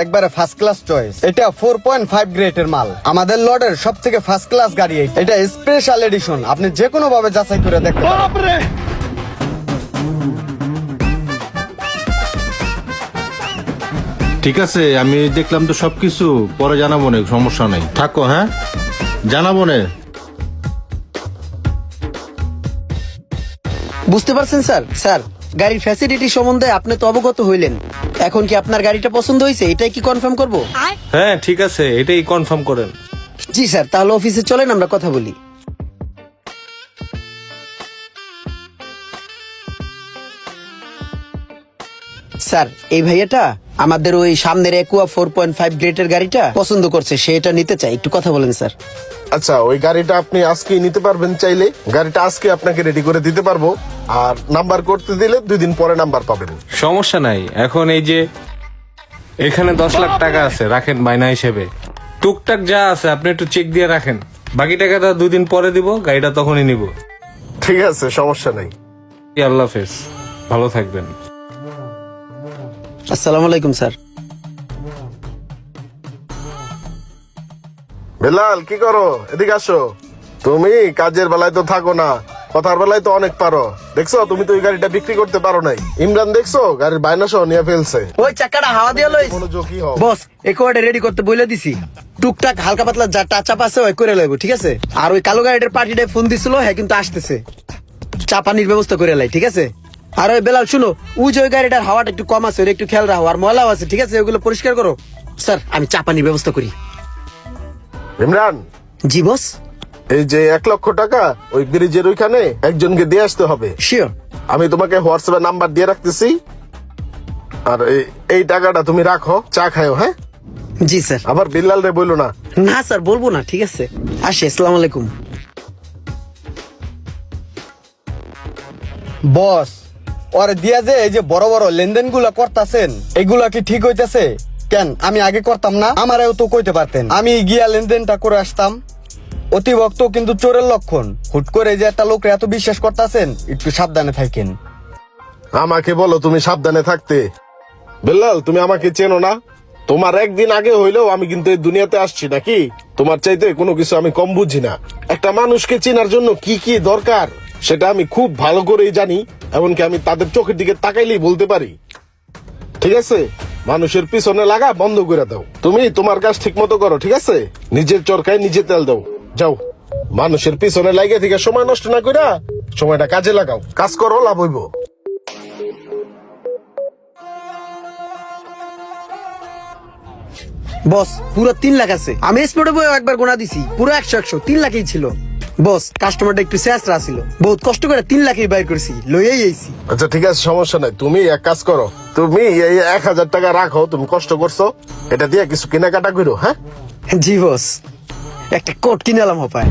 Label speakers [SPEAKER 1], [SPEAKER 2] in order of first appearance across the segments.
[SPEAKER 1] একবারে first class choice এটা four point five গ্রেডের মাল। আমাদের লর্ডের সব থেকে ফার্স্ট ক্লাস গাড়ি এটা স্পেশাল এডিশন আপনি যে কোনো ভাবে যাচাই করে দেখতে
[SPEAKER 2] ঠিক আছে আমি দেখলাম তো সবকিছু। পরে জানাব না সমস্যা নাই। থাকো হ্যাঁ? জানাব না।
[SPEAKER 3] বুঝতে পারছেন স্যার? স্যার গাড়ির ফ্যাসিলিটি সম্বন্ধে আপনি তো অবগত হইলেন। এখন কি আপনার গাড়িটা পছন্দ হয়েছে? এটাই কি কনফার্ম করব?
[SPEAKER 4] হ্যাঁ ঠিক আছে এটাই কনফার্ম করেন।
[SPEAKER 3] জি স্যার তাহলে অফিসে চলেন আমরা কথা বলি। স্যার এই ভাইয়াটা আমাদের ওই সামনের একুয়া ফোর পয়েন্ট ফাইভ গ্রেটের গাড়িটা পছন্দ করছে সেটা নিতে চাই একটু কথা বলেন স্যার।
[SPEAKER 5] আচ্ছা ওই গাড়িটা আপনি আজকেই নিতে পারবেন চাইলে। গাড়িটা আজকে আপনাকে রেডি করে দিতে পারব। আর নাম্বার করতে দিলে দুই দিন পরে নাম্বার পাবেন।
[SPEAKER 4] সমস্যা নাই। এখন এই যে এখানে দশ লাখ টাকা আছে রাখেন মাইনা হিসেবে। টুকটাক যা আছে আপনি একটু চেক দিয়ে রাখেন। বাকি টাকাটা দুই দিন পরে দিব গাড়িটা তখনই নিব।
[SPEAKER 5] ঠিক আছে সমস্যা নেই।
[SPEAKER 4] আল্লাহ হাফেজ। ভালো থাকবেন।
[SPEAKER 3] আসসালামু আলাইকুম স্যার।
[SPEAKER 5] বেলাল কি করো? এদিকে আসো। তুমি কাজের বেলায় তো থাকো না কথার বেলায় তো অনেক পারো। দেখছ তুমি তো ওই গাড়িটা বিক্রি করতে পারো নাই। ইমরান দেখছ? গাড়ির বায়না সহ নিয়ে ফেলছে।
[SPEAKER 3] ওই চাকাটা হাওয়া দিয়ে লইস।
[SPEAKER 5] মনোযোগী হও।
[SPEAKER 3] বস একোয়ার্ডে রেডি করতে বলে দিছি। টুকটাক হালকা পাতলা যা টাচা আছে ওই করে লইব ঠিক আছে? আর ওই কালো গাড়িটার পার্টিটাই ফোন দিছিল হ্যাঁ কিন্তু আসতেছে। চা পানির ব্যবস্থা করে লাই ঠিক আছে? আর ওই বেলাল শুনো ওই যে ওই গাড়িটার হাওয়াটা একটু কম আছে ওর একটু খেয়াল রাখো। আর ময়লাও আছে ঠিক আছে? ওগুলো পরিষ্কার করো। স্যার আমি চা পানির ব্যবস্থা করি।
[SPEAKER 5] ইমরান?
[SPEAKER 3] জি বস।
[SPEAKER 5] এই যে এক লক্ষ টাকা ওই ব্রিজের ওইখানে একজনকে দিয়ে আসতে হবে।
[SPEAKER 3] শিওর
[SPEAKER 5] আমি তোমাকে হোয়াটসঅ্যাপে নাম্বার দিয়ে রাখতেছি। আর এই- এই টাকাটা তুমি রাখো চা খাও হ্যাঁ?
[SPEAKER 3] জি স্যার।
[SPEAKER 5] আবার বিল্লাল রে বলল না?
[SPEAKER 3] না স্যার বলব না ঠিক আছে। আসি আসসালামু আলাইকুম।
[SPEAKER 1] বস ওরে দিয়া যে এই যে বড় বড় লেনদেনগুলা করতেছেন এগুলা কি ঠিক হইতেছে? কেন? আমি আগে করতাম না, আমারও তো কইতে পারতেন। আমি গিয়া লেনদেনটা করে আসতাম। অতিভক্ত কিন্তু চোরের লক্ষণ। হুট করে যে একটা লোক এত বিশ্বাস করতেছেন, একটু সাবধানে থাকেন।
[SPEAKER 5] আমাকে বলো তুমি সাবধানে থাকতে। বিল্লাল, তুমি আমাকে চেনো না? তোমার একদিন আগে হইলেও আমি কিন্তু এই দুনিয়াতে আসছি নাকি? তোমার চাইতে কোনো কিছু আমি কম বুঝি না। একটা মানুষকে চেনার জন্য কি কি দরকার, সেটা আমি খুব ভালো করেই জানি। এমনকি আমি তাদের চোখের দিকে তাকাইলেই বলতে পারি। ঠিক আছে? মানুষের পিছনে লাগা বন্ধ করে দাও। তুমি তোমার কাজ ঠিক মতো করো, ঠিক আছে? নিজের চরকায় নিজে তেল দাও। যাও। মানুষের পিছনে লাগে থেকে সময় নষ্ট না কইরা সময়টা কাজে লাগাও। কাজ করো, লাভ হইব।
[SPEAKER 3] বস, পুরো তিন লাখ আছে। আমি স্পটে একবার গোনা দিছি। পুরো একশো একশো, তিন লাখই ছিল। বস কাস্টমারটা একটু শেষরা ছিল। বহুত কষ্ট করে তিন লাখই বাইর করছি লইয়াই আইছি।
[SPEAKER 5] আচ্ছা ঠিক আছে সমস্যা নাই। তুমি এক কাজ করো তুমি এই এক হাজার টাকা রাখো তুমি কষ্ট করছ এটা দিয়ে কিছু কেনাকাটা করো হ্যাঁ?
[SPEAKER 3] জি বস। একটা কোট কিনে এলাম হপায়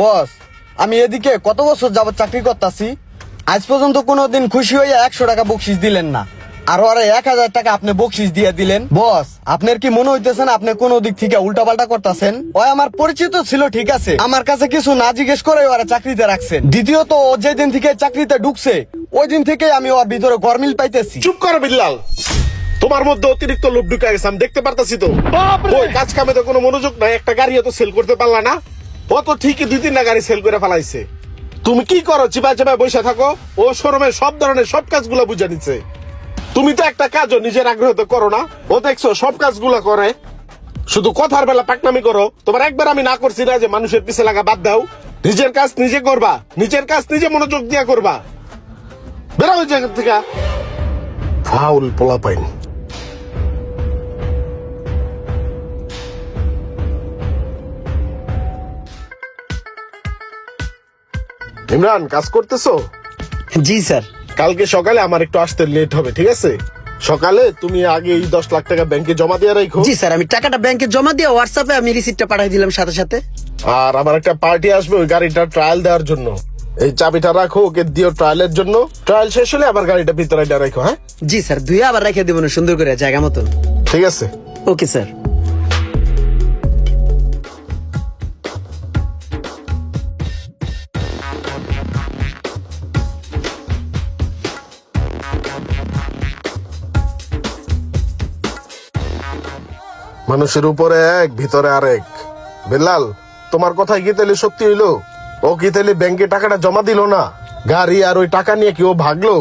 [SPEAKER 1] বস আমি এদিকে কত বছর যাবত চাকরি করতেছি আজ পর্যন্ত কোনোদিন খুশি হয়ে একশো টাকা বকশিস দিলেন না। আর আরে এক হাজার টাকা আপনি বকশিস দিয়ে দিলেন। বস আপনার কি মনে হইতেছে না আপনি কোন দিক থেকে উল্টাপাল্টা করতেছেন? ওই আমার পরিচিত ছিল ঠিক আছে। আমার কাছে কিছু না জিজ্ঞেস করে ওরা চাকরিতে রাখছেন। দ্বিতীয়ত ও যেদিন থেকে চাকরিতে ঢুকছে ওই দিন থেকে আমি ওর ভিতরে গরমিল পাইতেছি।
[SPEAKER 5] চুপ করো বিল্লাল। তোমার মধ্যে অতিরিক্ত লোভ ঢুকে গেছে আমি দেখতে পারতাছি তো। ওই কাজ কামে তো কোনো মনোযোগ নাই একটা গাড়ি তো সেল করতে পারলা না। ও তো ঠিকই দুই তিনটা গাড়ি সেল করে ফেলাইছে। তুমি কি করো চিপা চিপা বসে থাকো। ও শোরুমে সব ধরনের সব কাজগুলো বুঝে নিচ্ছে তুমি তো একটা কাজও নিজের আগ্রহতে করো না। ও দেখছ, সব কাজগুলো করে। শুধু কথার বেলা পাকনামি করো। তোমার একবার আমি না করছি না যে মানুষের পিছে লাগা বাদ দাও। নিজের কাজ নিজে করবা। নিজের কাজ নিজে মনোযোগ দিয়া করবা। বেরো জায়গা থেকে। ফাউল পোলা পাইন ইমরান, কাজ করতেছো?
[SPEAKER 3] জি, স্যার।
[SPEAKER 5] কালকে সকালে আমার একটু আসতে লেট হবে ঠিক আছে? সকালে তুমি আগে এই দশ লাখ টাকা ব্যাংকে জমা দিয়ে রাখো।
[SPEAKER 3] জি স্যার আমি টাকাটা ব্যাংকে জমা দিয়ে হোয়াটসঅ্যাপে আমি রিসিপ্টটা পাঠিয়ে দিলাম সাথে সাথে।
[SPEAKER 5] আর আমার একটা পার্টি আসবে ওই গাড়িটা ট্রায়াল দেওয়ার জন্য। এই চাবিটা রাখো ওকে দিও ট্রায়ালের জন্য। ট্রায়াল শেষ হলে আবার গাড়িটা ভিতরে রাখো হ্যাঁ?
[SPEAKER 3] জি স্যার ধুয়ে আবার রেখে দেবেন সুন্দর করে জায়গা মতন।
[SPEAKER 5] ঠিক আছে।
[SPEAKER 3] ওকে স্যার
[SPEAKER 5] মানুষের উপরে এক, ভিতরে আরেক। বেলাল তোমার কথাই কি তাহলে সত্যি হইল? ও কি তাহলে ব্যাংকে টাকাটা জমা দিল না? গাড়ি আর ওই টাকা নিয়ে কি ও ভাগলো?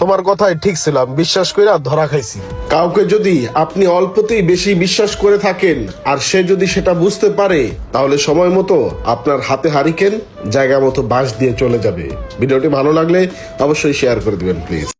[SPEAKER 5] তোমার কথাই ঠিক ছিলাম, বিশ্বাস কইরা ধরা খাইছি। কাউকে যদি আপনি অল্পতেই বেশি বিশ্বাস করে থাকেন, আর সে যদি সেটা বুঝতে পারে, তাহলে সময় মতো আপনার হাতে হারিকেন, জায়গা মতো বাঁশ দিয়ে চলে যাবে। ভিডিওটি ভালো লাগলে অবশ্যই শেয়ার করে দিবেন প্লিজ